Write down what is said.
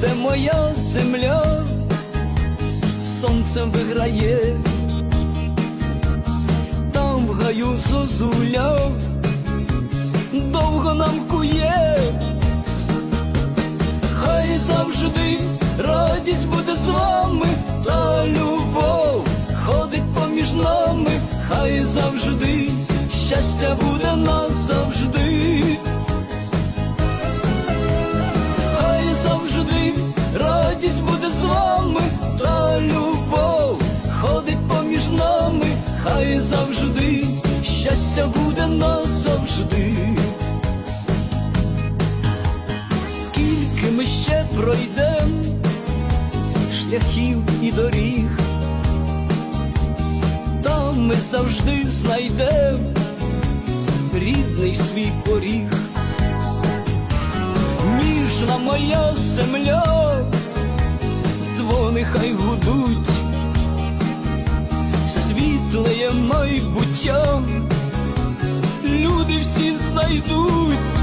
де моя земля, сонцем виграє, там в гаю зозуля, довго нам кує, хай завжди радість буде з вами, та любов ходить поміж нами, хай завжди щастя буде назавжди. Буде з вами, та любов ходить поміж нами, хай завжди щастя буде назавжди. Скільки ми ще пройдем шляхів і доріг, там ми завжди знайдем рідний свій поріг ніжна моя земля, дзвони хай гудуть, світлеє майбуття, люди всі знайдуть